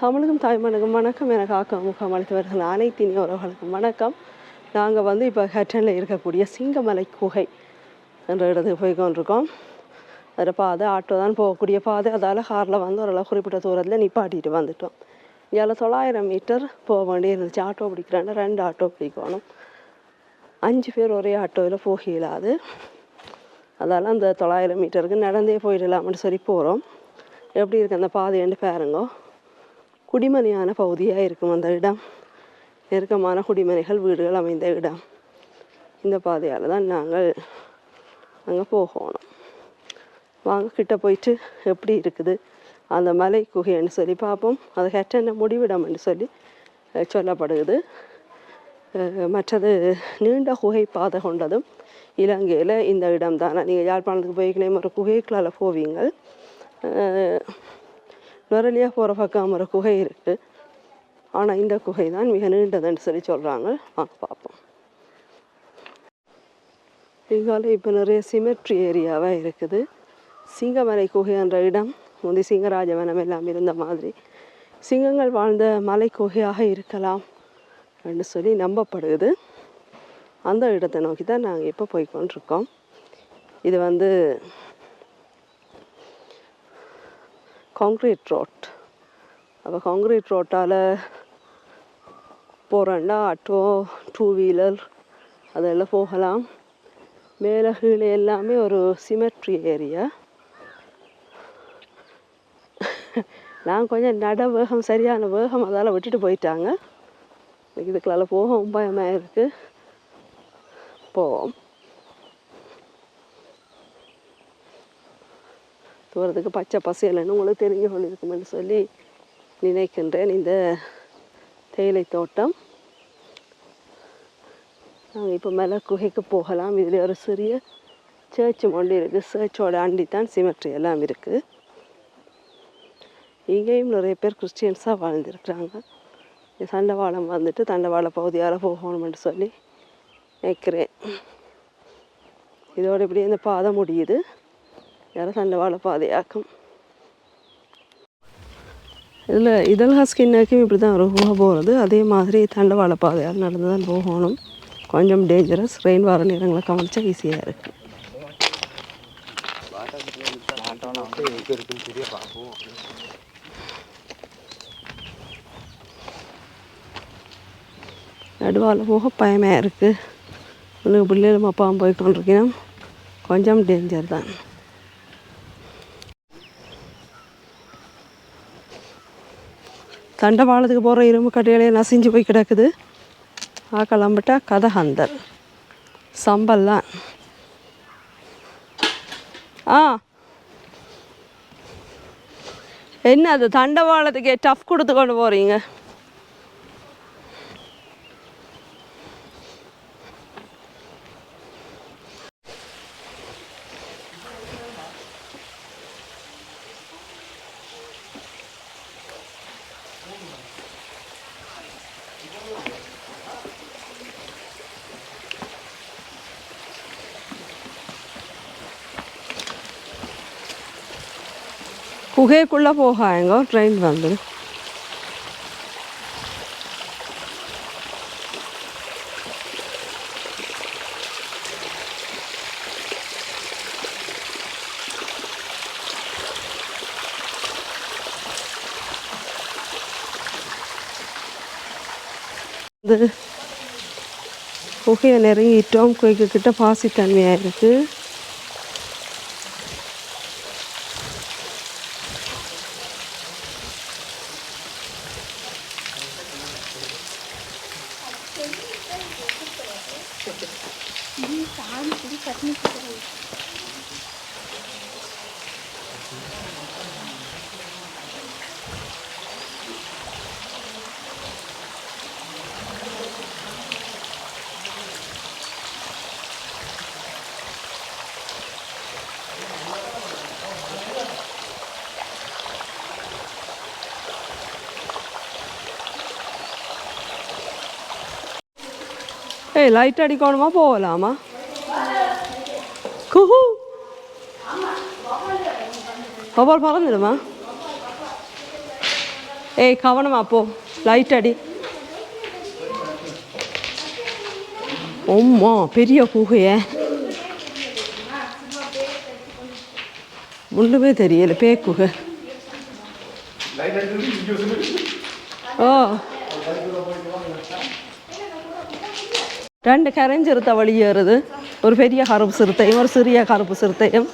தமிழுக்கும் தாய்மனுக்கும் வணக்கம் எனக்கு ஆக்கம் முகம் அளித்து வருகிற அனைத்து இனிய உறவுகளுக்கும் வணக்கம். நாங்கள் வந்து இப்போ ஹெட்டனில் இருக்கக்கூடிய சிங்கமலை குகை என்ற இடத்துக்கு போய் கொண்டிருக்கோம் அதில் பாதை ஆட்டோ தான் போகக்கூடிய பாதை. அதால் காரில் வந்து ஓரளவு குறிப்பிட்ட தூரத்தில் நிப்பாட்டிட்டு வந்துட்டோம். இதில் தொள்ளாயிரம் மீட்டர் போக வேண்டி இருந்துச்சு. ஆட்டோ பிடிக்கிறேன்னா ரெண்டு ஆட்டோ பிடிக்கணும். அஞ்சு பேர் ஒரே ஆட்டோவில் போக இயலாது அதால் அந்த தொள்ளாயிரம் மீட்டருக்கு நடந்தே போயிடலாம்னு சொல்லி போகிறோம் எப்படி இருக்குது அந்த பாதைன்னு பாருங்க. குடிமனையான பகுதியாக இருக்கும் அந்த இடம். நெருக்கமான குடிமனைகள் வீடுகள் அமைந்த இடம். இந்த பாதையால் தான் நாங்கள் அங்கே போகணும். வாங்க கிட்ட போயிட்டு எப்படி இருக்குது அந்த மலை குகைன்னு சொல்லி பார்ப்போம். அது ஹெட்டன முடிவிடம்னு சொல்லி சொல்லப்படுகிறது. மற்றது நீண்ட குகை பாதை கொண்டதும் இலங்கையில் இந்த இடம் தான் நீங்கள் யாழ்ப்பாணத்துக்கு போய்க்கினே ஒரு குகைக்குள்ளால் போவீங்க. நுரலியாக போகிற பக்கம் ஒரு குகை இருக்குது ஆனால் இந்த குகை தான் மிக நீண்டதுன்னு சொல்லி சொல்கிறாங்க வாங்க பார்ப்போம். இங்கால இப்போ நிறைய சிமெட்ரி ஏரியாவாக இருக்குது. சிங்கமலை குகை என்ற இடம் முந்தி சிங்கராஜவனம் எல்லாம் இருந்த மாதிரி. சிங்கங்கள் வாழ்ந்த மலை குகையாக இருக்கலாம் என்று சொல்லி நம்பப்படுது. அந்த இடத்தை நோக்கி தான் நாங்கள் இப்போ போய்கொண்டிருக்கோம் இது வந்து காங்க்ரீட் ரோட் அப்போ காங்க்ரீட் ரோட்டால் போகிறோன்னா ஆட்டோ டூ வீலர் அதெல்லாம் போகலாம். மேலே கீழே எல்லாமே ஒரு சிமெட்ரி ஏரியா நான் கொஞ்சம் நட வேகம் சரியான வேகம் அதால் விட்டுட்டு போயிட்டாங்க. இதுக்கெல்லாம் இதுக்குள்ளால போகவும் பயமாக இருக்குது போவோம். தூரத்துக்கு பச்சை பசையல்னு உங்களுக்கு தெரிஞ்சு கொண்டிருக்குமென்னு சொல்லி நினைக்கின்றேன். இந்த தேயிலை தோட்டம். நாங்கள் இப்போ மேலே குகைக்கு போகலாம். இதில் ஒரு சிறிய சர்ச் ஒன்று இருக்குது சேர்ச்சோட அண்டி தான் சிமெட்ரி எல்லாம் இருக்குது இங்கேயும் நிறைய பேர் கிறிஸ்டியன்ஸாக வாழ்ந்துருக்குறாங்க. தண்டவாளம் வந்துட்டு தண்டவாள பகுதியால் போகணும்னு சொல்லி நினைக்கிறேன். இதோட இப்படி இந்த பாதை முடியுது. யாரும் தண்டவாள பாதையாக்கும். இதில் இதழ்கா ஸ்கின்னாக்கும் இப்படி தான் ஒரு போகிறது அதே மாதிரி தண்டவாள பாதையால் நடந்து தான் போகணும். கொஞ்சம் டேஞ்சரஸ் ரெயின் வர நேரங்களை கவனித்தா ஈஸியாக இருக்குது நடுவால் போக பயமாக இருக்குது பிள்ளைகளும் அப்பாவும் போய் கொண்டிருக்கணும் கொஞ்சம் டேஞ்சர் தான். தண்டவாளத்துக்கு போகிற இரும்பு கட்டையிலே நசிஞ்சு போய் கிடக்குது. ஆ கிளம்பிட்டா கதஹந்தர் சம்பல்லாம் ஆ. என்ன அது தண்டவாளத்துக்கு டஃப் கொடுத்து கொண்டு போகிறீங்க குகைக்குள்ளே போகாயங்க ட்ரெயின் வந்து குகையை நெருங்கிட்டோம் குகைக்கு கிட்ட பாசித்தன்மையாக இருக்குது ஏய் லைட் அடிக்கணுமா போகலாமா குஹு கபால் பறந்துடுமா ஏய் கவனமா போ லைட் அடி அம்மா பெரிய குகைய ஒன்றுமே தெரியல பேக்குகை ஓ ரெண்டு கரைஞ்சிருத்த வழியேறுது ஒரு பெரிய கருப்பு சிறுத்தையும் ஒரு சிறிய கருப்பு சிறுத்தையும்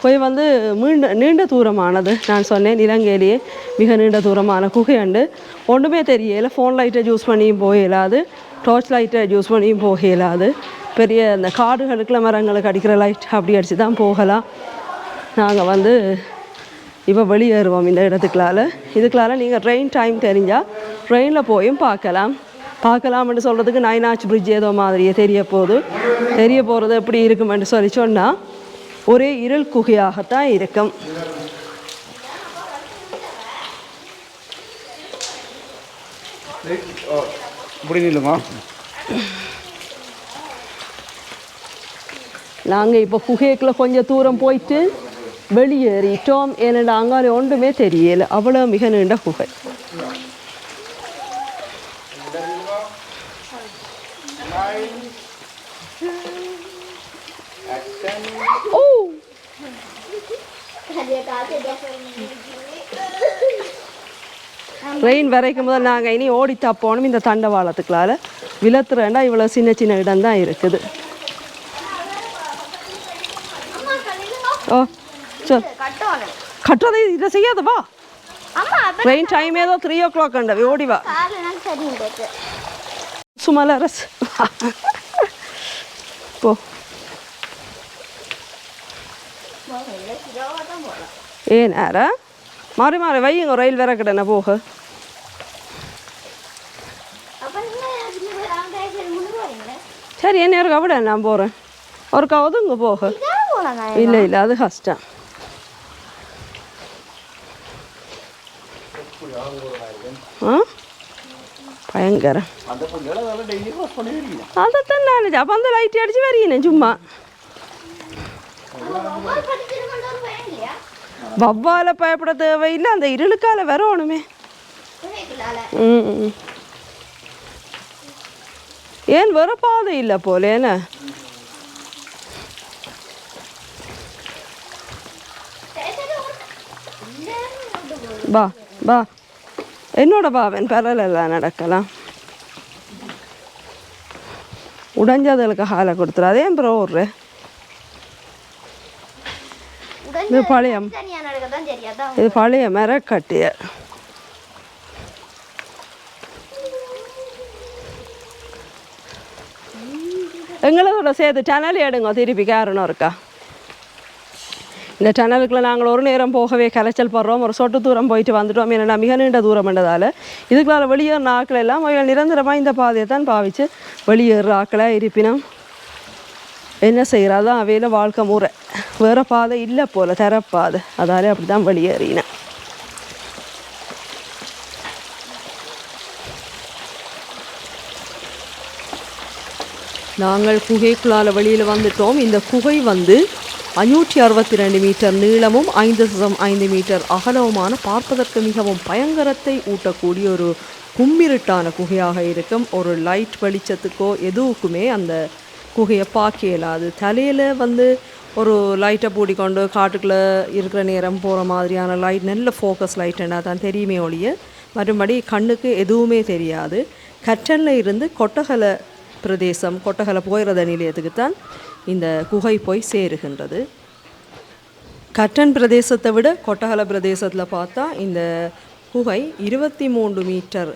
குகை வந்து மீண்ட நீண்ட தூரமானது. நான் சொன்னேன் இலங்கையிலேயே மிக நீண்ட தூரமான குகை உண்டு ஒன்றுமே தெரியல ஃபோன் லைட்டை யூஸ் பண்ணியும் போக இயலாது டார்ச் லைட்டை யூஸ் பண்ணியும் போக இயலாது பெரிய இந்த காடுகளுக்குள்ள மரங்களுக்கு அடிக்கிற லைட் அப்படி அடித்து தான் போகலாம். நாங்கள் வந்து இப்போ வெளியேறுவோம் இந்த இடத்துக்குள்ளால இதுக்குள்ளால நீங்கள் ட்ரெயின் டைம் தெரிஞ்சால் ட்ரெயினில் போயும் பார்க்கலாம். பார்க்கலாம்னு சொல்கிறதுக்கு நைனாச் பிரிட்ஜ் ஏதோ மாதிரியே தெரிய போகுது. தெரிய போகிறது எப்படி இருக்குமென்று சொல்லி சொன்னால் ஒரே இருள் குகையாகத்தான் இருக்கும். நில்லுமா நாங்கள் இப்போ குகைக்குள்ள கொஞ்சம் தூரம் போயிட்டு வெளியேறிட்டோம். ஏன்னா அங்காலே ஒன்றுமே தெரியல. அவ்வளோ மிக நீண்ட குகை ஓ ட்ரெயின் வரைக்கும் முதல் நாங்கள் இனி ஓடித்தா போகணும் இந்த தண்டவாளத்துக்குள்ளால விலத்துறேன்டா இவ்வளோ சின்ன சின்ன இடம் தான் இருக்குது. ஓ சொல் கட்டுறது இதை செய்யாத வா. ட்ரெயின் டைம் ஏதோ த்ரீ ஓ கிளாக் அண்ட ஓடி வா. சுமலரஸ் போ. ஏன் நேர மாறி மாறி வையுங்க ரயில் வேற கிட்ட போக. அப்ப நீங்க அதுல ராங்க சரி என்ன இருக்கு விட நான் போகிறேன் ஒருக்கா ஒதுங்க போக. இல்லை இல்லை அது கஷ்டம். பயங்கரம் அதைத்தான் நான் அப்போ அந்த லைட் அடிச்சு வரீங்க சும்மா ஒவ்வொரு படிச்சிருக்கோம் ஒரு பயம் இல்லையா வவ்வால பயப்பட தேவையில்லை அந்த இருளுக்கால ம் ம். ஏன் வர பாதை இல்லை போலேன வா வா. என்னோட பாவன் பரலெல்லாம் நடக்கலாம். உடைஞ்சதுகளுக்கு ஹாலை கொடுத்துரு. அதே அப்புறம் ஒரு இது அதான் இது பழைய மரக்கட்டிய. எங்களோட சேர்த்து டனல் எடுங்க திருப்பி காரணம் இருக்கா இந்த டனலுக்குள்ள நாங்கள் ஒரு நேரம் போகவே கலைச்சல் படுறோம். ஒரு சொட்டு தூரம் போயிட்டு வந்துட்டோம். ஏன்னா மிக நீண்ட தூரம் என்றதால். இதுக்குள்ளால வெளியேறின ஆக்கள் எல்லாம் நிரந்தரமாக இந்த பாதையை தான் பாவிச்சு வெளியேறுற ஆக்களை இருப்பினும். என்ன செய்கிறதான் அவையில் வாழ்க்கை முறை. வேறு பாதை இல்லை போல் தரப்பாதை. அதாலே அப்படி தான் வெளியேறினேன் நாங்கள் குகைக்குள்ளால் வெளியில் வந்துட்டோம். இந்த குகை வந்து அஞ்சூற்றி அறுபத்தி ரெண்டு மீட்டர் நீளமும் ஐந்து சதம் ஐந்து மீட்டர் அகலவுமான பார்ப்பதற்கு மிகவும் பயங்கரத்தை ஊட்டக்கூடிய ஒரு கும்மிருட்டான குகையாக இருக்கும். ஒரு லைட் வெளிச்சத்துக்கோ எதுவுக்குமே அந்த குகையை பார்க்க இயலாது. தலையில் வந்து ஒரு லைட்டை பூடிக்கொண்டு காட்டுக்குள்ளே இருக்கிற நேரம் போகிற மாதிரியான லைட் நல்ல ஃபோக்கஸ் லைட் என்ன தான் தெரியுமே ஒழிய மறுபடி கண்ணுக்கு எதுவுமே தெரியாது. கற்றனில் இருந்து கொட்டகலை பிரதேசம் கொட்டகலை போயிறத நிலையத்துக்கு தான் இந்த குகை போய் சேருகின்றது. கட்டன் பிரதேசத்தை விட கொட்டகல பிரதேசத்தில் பார்த்தா இந்த குகை இருபத்தி மூன்று மீட்டர்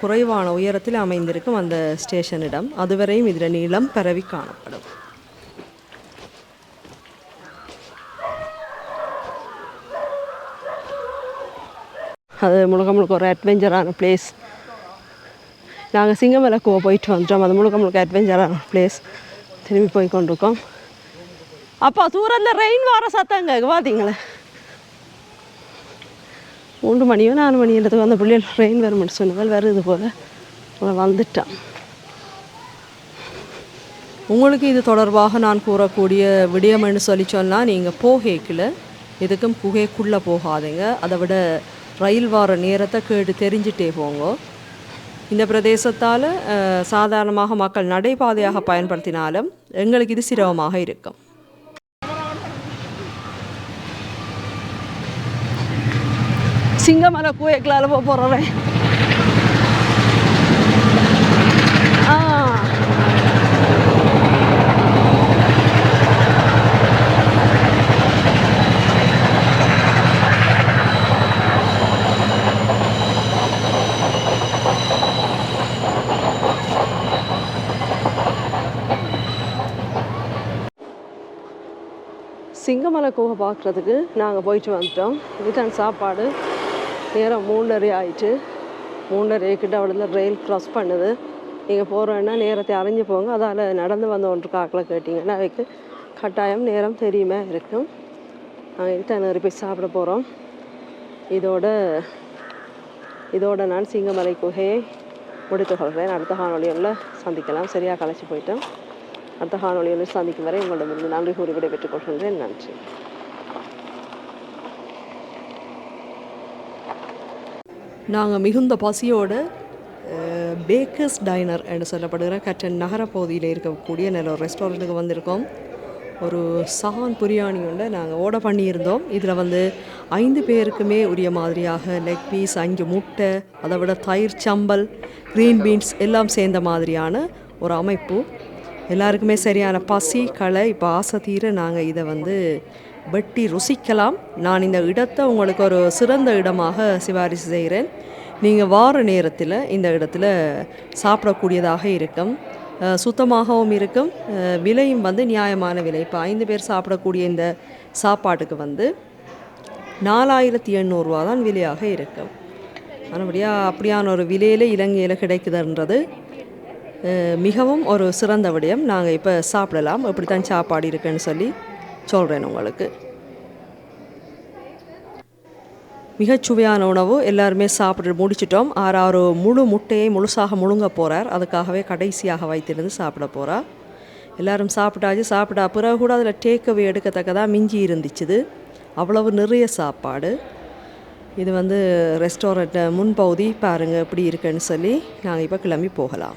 குறைவான உயரத்தில் அமைந்திருக்கும் அந்த ஸ்டேஷனிடம். அதுவரையும் இதில் நீளம் பரவி காணப்படும். அது முழுக்க முழுக்க ஒரு அட்வென்ச்சரான பிளேஸ் நாங்கள் சிங்கமலை குவை போயிட்டு வந்துட்டோம் அது முழுக்க முழுக்க அட்வென்ச்சரான பிளேஸ் திரும்பி போய் கொண்டிருக்கோம். அப்பா தூரத்தில் ரெயின் வர சத்தம் கேட்க பார்த்தீங்களே மூன்று மணியோ நாலு மணின்றதுக்கு அந்த பிள்ளைகள் ட்ரெயின் வரும்னு சொன்னவள் வருது போல் வந்துட்டான் உங்களுக்கு இது தொடர்பாக நான் கூறக்கூடிய விடயம்னு சொல்லி சொன்னால் நீங்கள் போகைக்கில் எதுக்கும் குகைக்குள்ளே போகாதீங்க. அதை விட ரயில் வார நேரத்தை கேட்டு தெரிஞ்சிட்டே போங்க. இந்த பிரதேசத்தால் சாதாரணமாக மக்கள் நடைபாதையாக பயன்படுத்தினாலும் எங்களுக்கு இது சிரமமாக இருக்கும். சிங்கமலை கூயக்கலால் போக போகிறேன் ஆ சிங்கமலை குகை பார்க்குறதுக்கு நாங்கள் போயிட்டு வந்துட்டோம் இதுதான் சாப்பாடு நேரம் மூன்றரை ஆயிட்டு மூன்றரை கிட்ட அவ்வளோ ரயில் க்ராஸ் பண்ணுது. நீங்கள் போகிறோன்னா நேரத்தை அறிஞ்சு போங்க. அதால் நடந்து வந்த ஒன்று காக்கில் கேட்டிங்கன்னா அதுக்கு கட்டாயம் நேரம் தெரியுமே இருக்கும். நாங்கள் இதுதான் நிறைய போய் சாப்பிட போகிறோம் இதோட இதோட நான் சிங்கமலை குகையை முடித்துக் கொள்கிறேன். அடுத்த காணொலியில் சந்திக்கலாம். சரியாக கலைச்சி போயிட்டோம். அடுத்த காணொலியில் சந்திக்கும் வரை உங்களிடமிருந்து நன்றி கூறி விடைபெற்றுக் கொள்கின்றேன். நன்றி. நாங்கள் மிகுந்த பசியோடு பேக்கர்ஸ் டைனர் என்று சொல்லப்படுகிற கட்டன் நகரப்பகுதியில் இருக்கக்கூடிய நல்ல ஒரு ரெஸ்டாரண்ட்டுக்கு வந்திருக்கோம். ஒரு சஹான் பிரியாணி ஒன்று நாங்கள் ஓட பண்ணியிருந்தோம். இதில் வந்து ஐந்து பேருக்குமே உரிய மாதிரியாக லெக் பீஸ் அஞ்சு முட்டை அதை விட தயிர் சம்பல் க்ரீன் பீன்ஸ் எல்லாம் சேர்ந்த மாதிரியான ஒரு அமைப்பு. எல்லாருக்குமே சரியான பசி களை இப்போ ஆசை தீர நாங்கள் இதை வந்து வெட்டி ருசிக்கலாம். நான் இந்த இடத்தை உங்களுக்கு ஒரு சிறந்த இடமாக சிபாரிசு செய்கிறேன். நீங்கள் வார நேரத்தில் இந்த இடத்துல சாப்பிடக்கூடியதாக இருக்கும். சுத்தமாகவும் இருக்கும். விலையும் வந்து நியாயமான விலை. இப்போ ஐந்து பேர் சாப்பிடக்கூடிய இந்த சாப்பாட்டுக்கு வந்து நாலாயிரத்தி எண்ணூறுரூவா தான் விலையாக இருக்கும். மறுபடியாக அப்படியான ஒரு விலையில் இலங்கையில் கிடைக்குதுன்றது மிகவும் ஒரு சிறந்த விடயம். நாங்கள் இப்போ சாப்பிடலாம். இப்படி தான் சாப்பாடு இருக்குன்னு சொல்லி சொல்கிறேன் உங்களுக்கு. மிகச் சுவையான உணவு. எல்லாருமே சாப்பிட்டு முடிச்சிட்டோம். ஆறாறு முழு முட்டையை முழுசாக முழுங்க போகிறார் அதுக்காகவே கடைசியாக வைத்திருந்து சாப்பிட போகிறார் எல்லாரும் சாப்பிட்டாச்சு சாப்பிட்டா பிறகு கூட அதில் டேக்அவே எடுக்கத்தக்கதாக மிஞ்சி இருந்துச்சுது. அவ்வளவு நிறைய சாப்பாடு. இது வந்து ரெஸ்டாரண்ட்டை முன்பகுதி பாருங்கள் எப்படி இருக்குன்னு சொல்லி நாங்கள் இப்போ கிளம்பி போகலாம்.